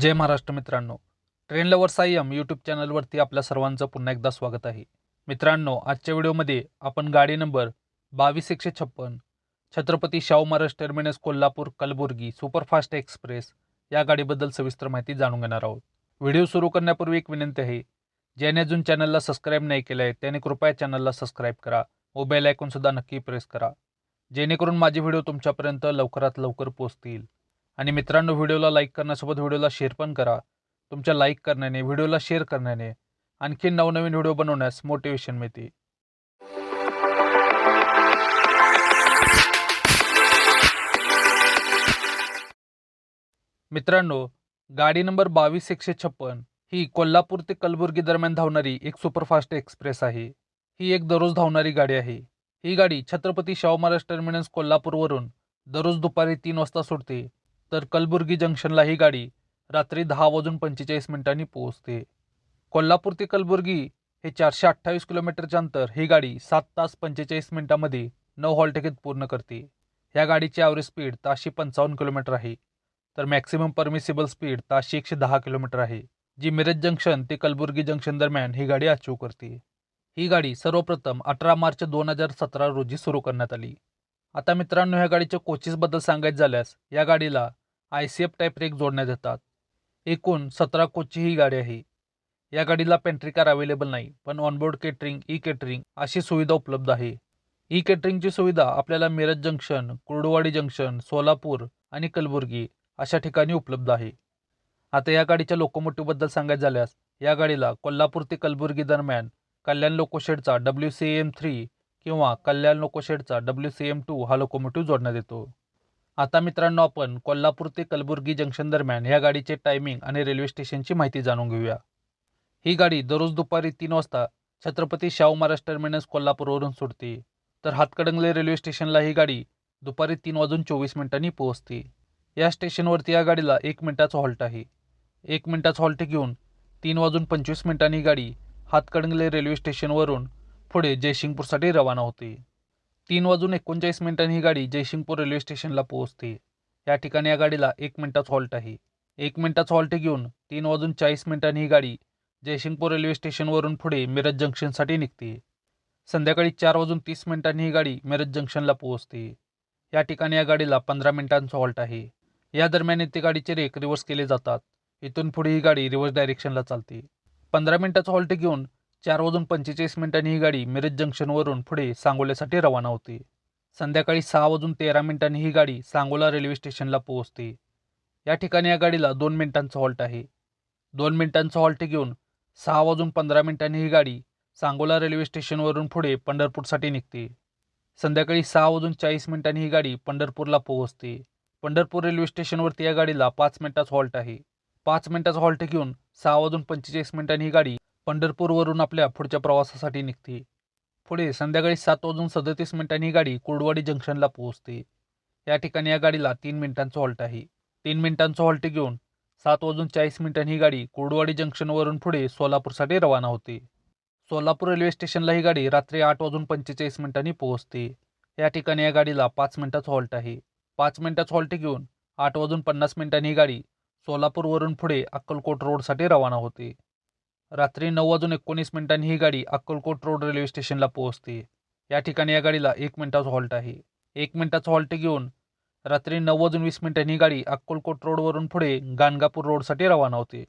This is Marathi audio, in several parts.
जय महाराष्ट्र मित्रांनो. ट्रेन लवर सायम यूट्यूब चॅनलवरती आपल्या सर्वांचं पुन्हा एकदा स्वागत आहे. मित्रांनो आजच्या व्हिडिओमध्ये आपण गाडी नंबर बावीस एकशे छप्पन Chhatrapati Shahu Maharaj terminus Kolhapur Kalaburagi superfast express या गाडीबद्दल सविस्तर माहिती जाणून घेणार आहोत. व्हिडिओ सुरू करण्यापूर्वी एक विनंती आहे ज्याने अजून चॅनलला सबस्क्राईब नाही केलं आहे त्याने कृपया चॅनलला सबस्क्राईब करा. व बेल आयकॉनसुद्धा नक्की प्रेस करा. जेणेकरून माझे व्हिडिओ तुमच्यापर्यंत लवकरात लवकर पोहोचतील. आणि मित्रांनो व्हिडिओला लाईक करण्यासोबत व्हिडिओला शेअर पण करा. तुमच्या लाईक करण्याने व्हिडिओला शेअर करण्याने आणखी नवनवीन व्हिडिओ बनवण्यास मोटिवेशन मिळते. मित्रांनो गाडी नंबर बावीस एकशे छप्पन ही कोल्हापूर ते कलबुर्गी दरम्यान धावणारी एक सुपरफास्ट एक्सप्रेस आहे. ही एक दररोज धावणारी गाडी आहे. ही गाडी छत्रपती शाहू महाराज टर्मिनस कोल्हापूरवरून दररोज दुपारी तीन वाजता सुटते. तर कलबुर्गी जंक्शनला ही गाडी रात्री दहा वाजून पंचेचाळीस मिनिटांनी पोहोचते. कोल्हापूर ते कलबुर्गी हे चारशे अठ्ठावीस किलोमीटरचे अंतर ही गाडी सात तास पंचेचाळीस मिनिटांमध्ये नऊ हॉलटेकेत पूर्ण करते. ह्या गाडीची ॲव्हरेज स्पीड ताशी पंचावन्न किलोमीटर आहे. तर मॅक्सिमम परमिसिबल स्पीड ताशी एकशे दहा किलोमीटर आहे. जी मिरज जंक्शन ते कलबुर्गी जंक्शन दरम्यान ही गाडी अचीव करते. ही गाडी सर्वप्रथम अठरा मार्च दोन हजार सतरा रोजी सुरू करण्यात आली. आता मित्रांनो ह्या गाडीच्या कोचेसबद्दल सांगायचं झाल्यास या गाडीला I C F type rake जोडण्यात येतात एकूण सतरा कोचची ही गाडी आहे. या गाडीला पेंट्री कार अवेलेबल नाही पण ऑनबोर्ड केटरिंग ई केटरिंग अशी सुविधा उपलब्ध आहे. ई केटरिंगची सुविधा आपल्याला मिरज जंक्शन कुर्डुवाडी जंक्शन सोलापूर आणि कलबुर्गी अशा ठिकाणी उपलब्ध आहे. आता या गाडीच्या लोकोमोटिव्हबद्दल सांगायचं झाल्यास या गाडीला कोल्हापूर ते कलबुर्गी दरम्यान कल्याण लोकोशेडचा डब्ल्यू सी एम थ्री किंवा कल्याण लोकोशेडचा डब्ल्यू सी एम टू हा लोकोमोटिव्ह जोडण्यात येतो. आता मित्रांनो आपण कोल्हापूर ते कलबुर्गी जंक्शन दरम्यान ह्या गाडीचे टायमिंग आणि रेल्वे स्टेशनची माहिती जाणून घेऊया. ही गाडी दररोज दुपारी तीन वाजता छत्रपती शाहू महाराज टर्मिनस कोल्हापूरवरून सुटते तर हातकडंगले रेल्वे स्टेशनला ही गाडी दुपारी तीन वाजून चोवीस मिनिटांनी पोहोचते. या स्टेशनवरती या गाडीला एक मिनिटाचा हॉल्ट आहे. एक मिनिटाचा हॉल्ट घेऊन तीन वाजून पंचवीस मिनिटांनी ही गाडी हातकडंगले रेल्वे स्टेशनवरून पुढे जयसिंगपूरसाठी रवाना होते. तीन वाजून एकोणचाळीस मिनिटांनी ही गाडी जयसिंगपूर रेल्वे स्टेशनला पोहोचते. या ठिकाणी या गाडीला एक मिनिटाचा हॉल्ट आहे. एक मिनिटाचा हॉल्ट घेऊन तीन वाजून चाळीस मिनिटांनी ही गाडी जयसिंगपूर रेल्वे स्टेशनवरून पुढे मिरज जंक्शनसाठी निघते. संध्याकाळी चार वाजून तीस मिनिटांनी ही गाडी मिरज जंक्शनला पोहोचते. या ठिकाणी या गाडीला पंधरा मिनिटांचा हॉल्ट आहे. या दरम्यान येथे गाडीचे रेक रिव्हर्स केले जातात. इथून पुढे ही गाडी रिव्हर्स डायरेक्शनला चालते. पंधरा मिनिटाचा हॉल्ट घेऊन चार वाजून पंचेचाळीस मिनिटांनी ही गाडी मिरज जंक्शनवरून पुढे सांगोल्यासाठी रवाना होते. संध्याकाळी सहा वाजून तेरा मिनिटांनी ही गाडी सांगोला रेल्वे स्टेशनला पोहोचते. या ठिकाणी या गाडीला दोन मिनिटांचा हॉल्ट आहे. दोन मिनिटांचा हॉल्ट घेऊन सहा वाजून पंधरा मिनिटांनी ही गाडी सांगोला रेल्वे स्टेशनवरून पुढे पंढरपूरसाठी निघते. संध्याकाळी सहा वाजून चाळीस मिनिटांनी ही गाडी पंढरपूरला पोहोचते. पंढरपूर रेल्वे स्टेशनवरती या गाडीला पाच मिनिटाचा हॉल्ट आहे. पाच मिनिटाचा हॉल्ट घेऊन सहा वाजून पंचेचाळीस मिनिटांनी ही गाडी पंढरपूरवरून आपल्या पुढच्या प्रवासासाठी निघते. पुढे संध्याकाळी सात वाजून सदतीस मिनिटांनी ही गाडी कुर्डवाडी जंक्शनला पोहोचते. या ठिकाणी या गाडीला तीन मिनिटांचं हॉल्ट आहे. तीन मिनिटांचं हॉल्ट घेऊन सात वाजून चाळीस मिनिटांनी ही गाडी कुर्डवाडी जंक्शनवरून पुढे सोलापूरसाठी रवाना होते. सोलापूर रेल्वे स्टेशनला ही गाडी रात्री आठ वाजून पंचेचाळीस मिनिटांनी पोहोचते. या ठिकाणी या गाडीला पाच मिनिटाचं हॉल्ट आहे. पाच मिनिटाचं हॉल्ट घेऊन आठ वाजून पन्नास मिनिटांनी ही गाडी सोलापूरवरून पुढे अक्कलकोट रोडसाठी रवाना होते. रात्री नऊ वाजून एकोणीस मिनिटांनी ही गाडी अक्कलकोट रोड रेल्वे स्टेशनला पोहोचते. या ठिकाणी या गाडीला एक मिनिटाचा हॉल्ट आहे. एक मिनिटाचा हॉल्ट घेऊन रात्री नऊ वाजून वीस मिनिटांनी ही गाडी अक्कलकोट रोडवरून पुढे गाणगापूर रोडसाठी रवाना होते.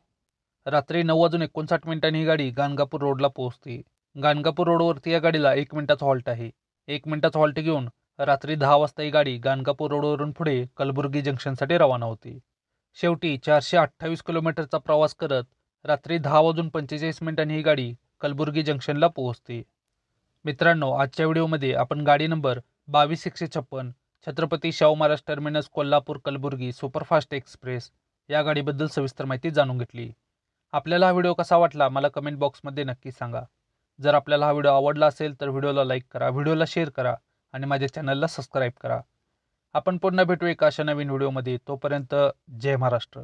रात्री नऊ वाजून एकोणसाठ मिनिटांनी ही गाडी गाणगापूर रोडला पोहोचते. गाणगापूर रोडवरती या गाडीला एक मिनिटाचा हॉल्ट आहे. एक मिनिटाचा हॉल्ट घेऊन रात्री दहा वाजता ही गाडी गाणगापूर रोडवरून पुढे कलबुर्गी जंक्शनसाठी रवाना होते. शेवटी चारशे अठ्ठावीस किलोमीटरचा प्रवास करत रात्री दहा वाजून पंचेचाळीस मिनिटांनी ही गाडी कलबुर्गी जंक्शनला पोहोचते. मित्रांनो आजच्या व्हिडिओमध्ये आपण गाडी नंबर बावीस एकशे छप्पन Chhatrapati Shahu Maharaj terminus Kolhapur Kalaburagi superfast express या गाडीबद्दल सविस्तर माहिती जाणून घेतली. आपल्याला हा व्हिडिओ कसा वाटला मला कमेंट बॉक्समध्ये नक्की सांगा. जर आपल्याला हा व्हिडिओ आवडला असेल तर व्हिडिओला लाईक करा व्हिडिओला शेअर करा आणि माझ्या चॅनलला सबस्क्राईब करा. आपण पुन्हा भेटू एका अशा नवीन व्हिडिओमध्ये. तोपर्यंत जय महाराष्ट्र.